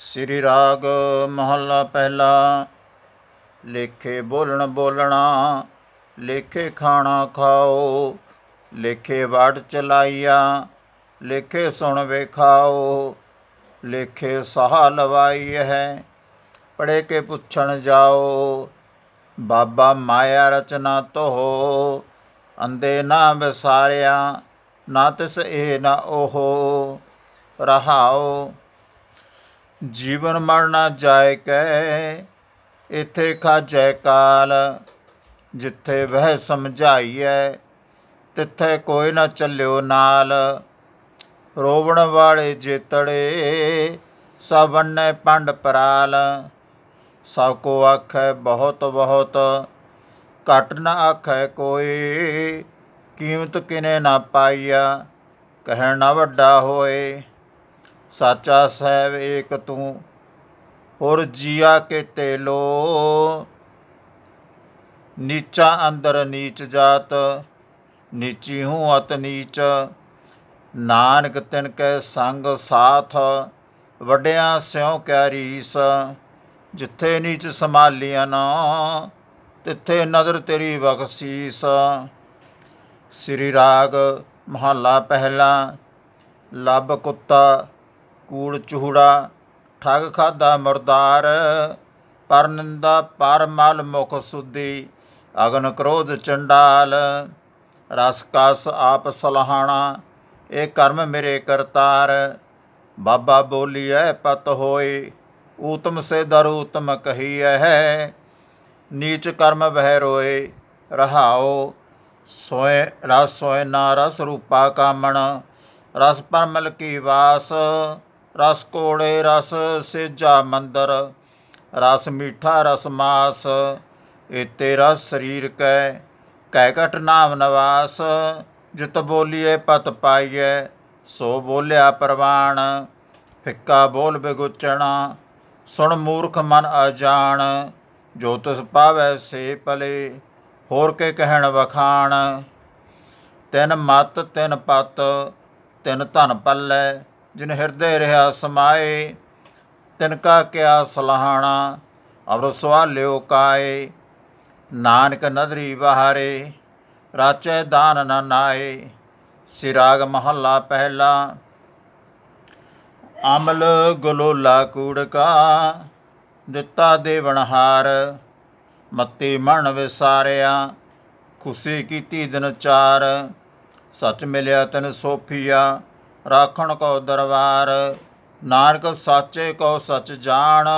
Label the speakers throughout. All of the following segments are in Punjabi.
Speaker 1: ਸ੍ਰੀ ਰਾਗ ਮਹੱਲਾ ਪਹਿਲਾ। ਲੇਖੇ ਬੋਲਣ ਬੋਲਣਾ, ਲੇਖੇ ਖਾਣਾ ਖਾਓ, ਲੇਖੇ ਵਾਟ ਚਲਾਈਆ, ਲੇਖੇ ਸੁਣ ਵੇਖਾਓ, ਲੇਖੇ ਸਾਹ ਲਵਾਈ ਹੈ ਪੜੇ ਕੇ ਪੁੱਛਣ ਜਾਓ, ਬਾਬਾ ਮਾਇਆ ਰਚਨਾ ਤੋਹ ਅੰਦੇ ਨਾ ਵਿਸਾਰਿਆ, ਨਾ ਤਿਸ ਇਹ ਨਾ ਉਹ, ਰਹਾਓ ਜੀਵਨ ਮਰ ਮਰਨਾ ਜਾਏ ਕੈ, ਇਥੇ ਖਾਜੈ ਕਾਲ, ਜਿੱਥੇ ਵਹਿ ਸਮਝਾਈਐ, ਤਿੱਥੇ ਕੋਈ ਨਾ ਚੱਲਿਓ ਨਾਲ। ਰੋਵਣ ਵਾਲੇ ਜੇਤੜੇ ਸਭ ਵੰਨੇ ਪੰਡ ਪਰਾਲ। ਸਭ ਕੋ ਆਖੈ ਬਹੁਤ ਬਹੁਤ, ਘਟ ਨ ਆਖੈ ਕੋਈ, ਕੀਮਤ ਕਿਨੇ ਨਾ ਪਾਈਆ, ਕਹਿਣ ਨਾ ਵੱਡਾ ਹੋਏ। ਸਾਚਾ ਸਹਿਬ ਏਕ ਤੂੰ, ਹੋਰ ਜੀਆ ਕੇ ਤੇਲੋ ਨੀਚਾ ਅੰਦਰ ਨੀਚ ਜਾਤ, ਨੀਚੀ ਹੂੰ ਅਤ ਨੀਚ। ਨਾਨਕ ਤਿਨ ਕੈ ਸੰਗ ਸਾਥ, ਵੱਡਿਆਂ ਸਿਉ ਕਿਆ ਰੀਸ। ਜਿੱਥੇ ਨੀਚ ਸੰਭਾਲੀਆਂ ਨਾ, ਤਿੱਥੇ ਨਦਰ ਤੇਰੀ ਬਖਸ਼ੀਸ। ਸ੍ਰੀ ਰਾਗ ਮਹੱਲਾ ਪਹਿਲਾ, ਲੱਭ ਕੁੱਤਾ ਕੂੜ ਚੂੜਾ, ਠੱਗ ਖਾਦਾ ਮਰਦਾਰ, ਪਰ ਨਿੰਦਾ ਪਰ ਮਲ ਮੁਖ ਸੁਦੀ ਅਗਨ ਕ੍ਰੋਧ ਚੰਡਾਲ, ਰਸ ਕਸ ਆਪ ਸਲਹਾਣਾ, ਇਹ ਕਰਮ ਮੇਰੇ ਕਰਤਾਰ। ਬਾਬਾ ਬੋਲੀਐ, ਪਤ ਹੋਏ, ਊਤਮ ਸੇ ਦਰ ਊਤਮ ਕਹੀਐ ਹੈ ਨੀਚ ਕਰਮ ਬਹਿ ਰੋਏ ਰਹਾਓ ਸੋਏ ਰਸ ਸੋਏ ਨਾ ਰਸ ਰੂਪਾ ਕਾਮਣ, ਰਸ ਪਰਮਲ ਕੀ ਵਾਸ ਰਸ ਕੋੜੇ ਰਸ ਸੇਜਾ ਮੰਦਰ, ਰਸ ਮੀਠਾ ਰਸ ਮਾਸ, ਏਤੇ ਰਸ ਸਰੀਰ ਕੈ ਕਹਿ ਘਟ ਨਾਮ ਨਵਾਸ, ਜਿਤ ਬੋਲੀਏ ਪਤ ਪਾਈਐ, ਸੋ ਬੋਲਿਆ ਪ੍ਰਵਾਣ, ਫਿੱਕਾ ਬੋਲ ਬਿਗੁਚਣਾ, ਸੁਣ ਮੂਰਖ ਮਨ ਅਜਾਣ, ਜੋ ਤਿਸ ਪਾਵੈ ਸੇ ਪਲੇ ਹੋਰ ਕੇ ਕਹਿਣ ਵਖਾਣ। ਤਿਨ ਮਤ ਤਿਨ ਪਤ, ਤਿਨ ਧਨ ਪੱਲੇ ਜਿਨ ਹਿਰਦੇ ਰਹਾ ਸਮਾਏ, ਤਿਨ ਕਾ ਕਿਆ ਸਲਾਹਣਾ, ਅਵਰ ਸਵਾਲਿਓ ਕਾਏ। ਨਾਨਕ ਨਦਰੀ ਬਹਾਰੇ, ਰਾਚੈ ਦਾਨ ਨ ਨਾਏ। ਸਿਰਾਗ ਮਹੱਲਾ ਪਹਿਲਾ, ਅਮਲ ਗਲੋਲਾ ਕੂੜਕਾ ਦਿੱਤਾ ਦੇਵਨਹਾਰ ਮੱਤੀ ਮਣ ਵਿਸਾਰਿਆ। ਖੁਸ਼ੀ ਕੀਤੀ ਦਿਨ ਚਾਰ, ਸੱਚ ਮਿਲਿਆ ਤਨ ਸੋਫੀਆ। ਰਾਖਣ ਕੋ ਦਰਬਾਰ, ਨਾਨਕ ਸਾਚੇ ਕੋ ਸਚ ਜਾਣ,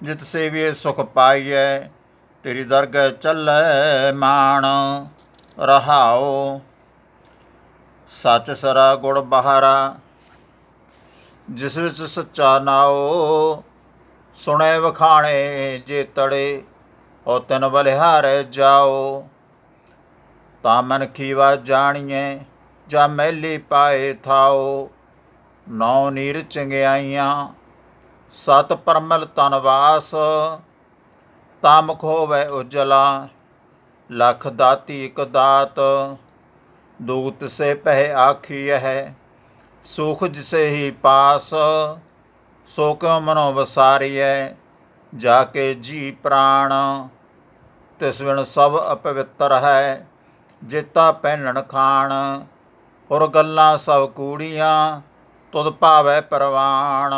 Speaker 1: ਜਿਤ ਸੇਵੀਏ ਸੁਖ ਪਾਈਐ, ਤੇਰੀ ਦਰਗਹਿ ਚੱਲੈ ਮਾਣ ਰਹਾਓ ਸੱਚ ਸਰਾ ਗੁੜ ਬਹਾਰਾ, ਜਿਸ ਵਿੱਚ ਸੱਚਾ ਨਾਓ ਸੁਣੇ ਵਖਾਣੇ ਜੇ ਤੜੇ, ਉਹ ਤਨ ਬਲਿਹਾਰੇ ਜਾਓ ਤਾਂ ਮਨ ਖੀਵਾ ਜਾਣੀਏ ਜਾਂ ਮੈਲੀ ਪਾਏ ਥਾਓ, ਨੌ ਨੀਰ ਚੰਗਿਆਈਆਂ, ਸਤ ਪਰਮਲ ਤਨਵਾਸ ਤਾਮਖ ਹੋਵੇ ਉਜਲਾ, ਲਖ ਦਾਤੀ ਇਕ ਦਾਤ, ਦੂਤ ਸੇ ਪਹਿ ਆਖੀ ਹੈ ਸੁਖ ਜਿਸੇ ਹੀ ਪਾਸ, ਸੋ ਕਿਉ ਮਨੋ ਵਸਾਰੀਐ, ਜਾ ਕੇ ਜੀ ਪ੍ਰਾਣ, ਤਿਸ ਵਿਣ ਸਭ ਅਪਵਿੱਤਰ ਹੈ, ਜੇਤਾ ਪਹਿਨਣ ਖਾਣ। ਔਰ ਗੱਲਾਂ ਸਭ ਕੂੜੀਆਂ ਤੁਧ ਭਾਵੈ ਪ੍ਰਵਾਣ।